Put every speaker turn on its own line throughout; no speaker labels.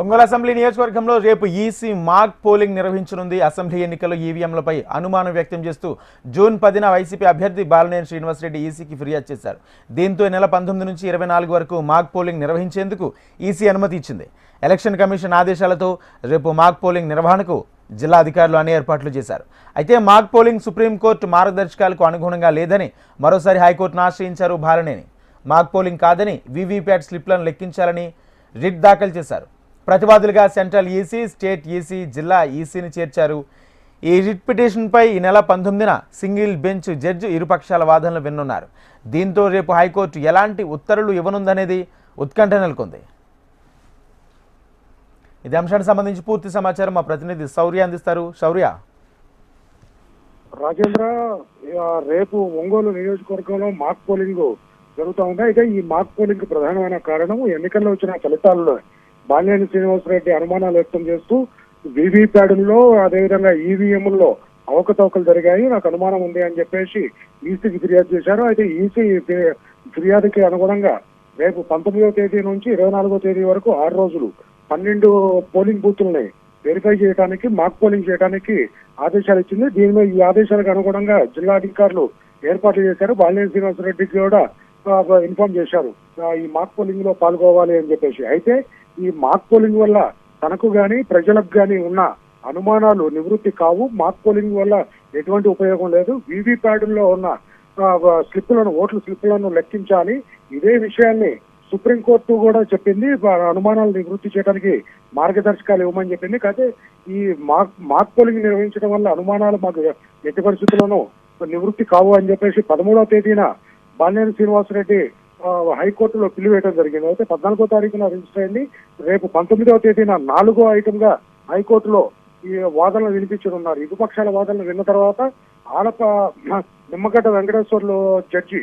Ongole assembly నియోజకవర్గంలో రేపు EC mock polling నిర్వహించనుంది. అసెంబ్లీ ఎన్నికల్లో ఈవీఎంలపై అనుమానం వ్యక్తం చేస్తూ జూన్ పదిన వైసీపీ అభ్యర్థి బాలనేని శ్రీనివాసరెడ్డి ఈసీకి ఫిర్యాదు చేశారు. దీంతో నెల పంతొమ్మిది నుంచి ఇరవై నాలుగు వరకు మాక్ పోలింగ్ నిర్వహించేందుకు ఈసీ అనుమతి ఇచ్చింది. ఎలక్షన్ కమిషన్ ఆదేశాలతో రేపు మాక్ పోలింగ్ నిర్వహణకు జిల్లా అధికారులు అన్ని ఏర్పాట్లు చేశారు. అయితే మాక్ పోలింగ్ సుప్రీంకోర్టు మార్గదర్శకాలకు అనుగుణంగా లేదని మరోసారి హైకోర్టును ఆశ్రయించారు బాలనేని. మాక్ పోలింగ్ కాదని వీవీప్యాట్ స్లిప్లను లెక్కించాలని రిట్ దాఖలు చేశారు. ప్రతివాదులుగా సెంట్రల్ ఈసీ స్టేట్ ఈసీ జిల్లా ఈసీని చేర్చారు. ఈ రిట్ పిటిషన్పై ఈ నెల పంతొమ్మిదిన సింగిల్ బెంచ్ జడ్జి ఇరుపక్షాల వాదనలు విన్నున్నారు. దీంతో రేపు హైకోర్టు ఎలాంటి ఉత్తర్వులు ఇవ్వనుందనేది ఉత్కంఠ నెలకొంది. ఇది అంశానికి సంబంధించి పూర్తి సమాచారం మా ప్రతినిధి శౌర్య అందిస్తారు. శౌర్య.
రాజేంద్ర రేపు ఒంగోలు నియోజకవర్గంలో మాక్ పోలింగ్ జరుగుతూ ఉంది? అయితే ఈ మాక్ పోలింగ్ ప్రధానమైన కారణం ఎన్నికల్లో వచ్చిన ఫలితాల్లో బాలినేని శ్రీనివాసరెడ్డి అనుమానాలు వ్యక్తం చేస్తూ వీవీప్యాడుల్లో అదేవిధంగా ఈవీఎంల్లో అవకతవకలు జరిగాయి నాకు అనుమానం ఉంది అని చెప్పేసి ఈసీకి ఫిర్యాదు చేశారు. అయితే ఈసీ ఫిర్యాదుకి అనుగుణంగా రేపు పంతొమ్మిదవ తేదీ నుంచి ఇరవై నాలుగో తేదీ వరకు ఆరు రోజులు పన్నెండు పోలింగ్ బూతుల్ని వెరిఫై చేయడానికి మాక్ పోలింగ్ చేయడానికి ఆదేశాలు ఇచ్చింది. దీనిలో ఈ ఆదేశాలకు అనుగుణంగా జిల్లా అధికారులు ఏర్పాట్లు చేశారు. బాలినేని శ్రీనివాసరెడ్డికి కూడా ఇన్ఫార్మ్ చేశారు. ఈ మాక్ పోలింగ్లో పాల్గొవాలి అని చెప్పేసి. అయితే ఈ మాక్ పోలింగ్ వల్ల తనకు గాని ప్రజలకు గాని ఉన్న అనుమానాలు నివృత్తి కావు. మాక్ పోలింగ్ వల్ల ఎటువంటి ఉపయోగం లేదు. వీవీ ప్యాడుల్లో ఉన్న స్లిప్పులను ఓట్ల స్లిప్పులను లెక్కించాలి. ఇదే విషయాన్ని సుప్రీంకోర్టు కూడా చెప్పింది. అనుమానాలు నివృత్తి చేయడానికి మార్గదర్శకాలు ఇవ్వమని చెప్పింది. కాకపోతే ఈ మాక్ మాక్ పోలింగ్ నిర్వహించడం వల్ల అనుమానాలు మాకు ఎట్టి పరిస్థితుల్లోనూ నివృత్తి కావు అని చెప్పేసి పదమూడవ తేదీన బాలినేని శ్రీనివాసరెడ్డి హైకోర్టులో పిలివేయడం జరిగింది. అయితే పద్నాలుగో తారీఖున రిజిస్టర్ అయింది. రేపు పంతొమ్మిదవ తేదీన నాలుగో ఐటమ్గా హైకోర్టులో ఈ వాదనలు వినిపించనున్నారు ఇరుపక్షాల వాదనలు విన్న తర్వాత ఆడప నిమ్మగడ్డ వెంకటేశ్వర్లు జడ్జి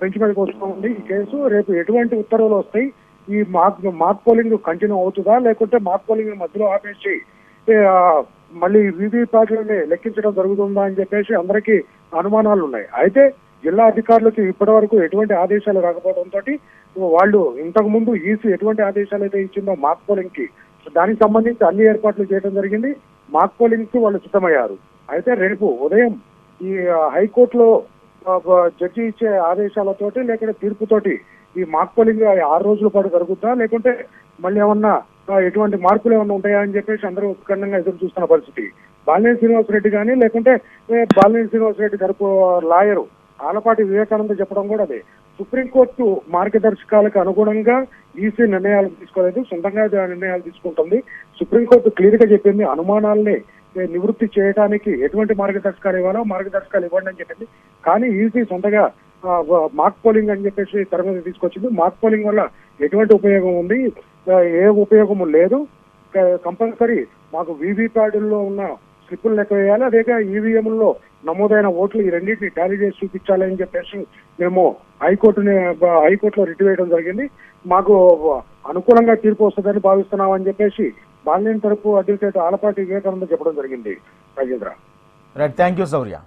బెంచ్ మీదకి వస్తూ ఉంది ఈ కేసు. రేపు ఎటువంటి ఉత్తర్వులు వస్తాయి? ఈ మార్క్ మార్క్ పోలింగ్ కంటిన్యూ అవుతుందా? లేకుంటే మార్క్ పోలింగ్ మధ్యలో ఆపేసి మళ్ళీ వివి ప్యాట్లని లెక్కించడం జరుగుతుందా అని చెప్పేసి అందరికీ అనుమానాలు ఉన్నాయి అయితే జిల్లా అధికారులకు ఇప్పటి వరకు ఎటువంటి ఆదేశాలు రాకపోవడంతో వాళ్ళు ఇంతకు ముందు ఈసీ ఎటువంటి ఆదేశాలు అయితే ఇచ్చిందో మాక్ పోలింగ్కి దానికి సంబంధించి అన్ని ఏర్పాట్లు చేయడం జరిగింది. మాక్ పోలింగ్కి వాళ్ళు సిద్ధమయ్యారు. అయితే రేపు ఉదయం ఈ హైకోర్టులో జడ్జి ఇచ్చే ఆదేశాలతోటి లేకుంటే తీర్పుతోటి ఈ మాక్ పోలింగ్ ఆరు రోజుల పాటు జరుగుద్దా? లేకుంటే మళ్ళీ ఏమన్నా ఎటువంటి మార్పులు ఏమన్నా ఉంటాయా అని చెప్పేసి అందరూ ఉత్కంఠంగా ఎదురు చూస్తున్న పరిస్థితి. బాలినేని శ్రీనివాసరెడ్డి కానీ లేకుంటే బాలినేని శ్రీనివాసరెడ్డి తరపు లాయరు ఆలపాటి వివేకానంద చెప్పడం కూడా అదే. సుప్రీంకోర్టు మార్గదర్శకాలకు అనుగుణంగా ఈసీ నిర్ణయాలు తీసుకోలేదు సొంతంగా నిర్ణయాలు తీసుకుంటుంది. సుప్రీంకోర్టు క్లియర్గా చెప్పింది అనుమానాల్ని నివృత్తి చేయడానికి ఎటువంటి మార్గదర్శకాలు ఇవ్వాలో మార్గదర్శకాలు ఇవ్వండి అని చెప్పింది. కానీ ఈసీ సొంతగా మాక్ పోలింగ్ అని చెప్పేసి తెర మీద తీసుకొచ్చింది. మాక్ పోలింగ్ వల్ల ఎటువంటి ఉపయోగం ఉంది? ఏ ఉపయోగము లేదు. కంపల్సరీ మాకు వీవీ ప్యాడుల్లో ఉన్న స్లిప్పులు లెక్క వేయాలి. అదేగా ఈవీఎంలో నమోదైన ఓట్లు ఈ రెండింటిని టాలీ చేసి చూపించాలని చెప్పేసి మేము హైకోర్టుని హైకోర్టులో రిట్ వేయడం జరిగింది. మాకు అనుకూలంగా తీర్పు వస్తుందని భావిస్తున్నాం అని చెప్పేసి బాలినేని తరపు అడ్వకేట్ ఆలపాటి వివేకానంద చెప్పడం జరిగింది. Rajendra.
Right thank you Sourya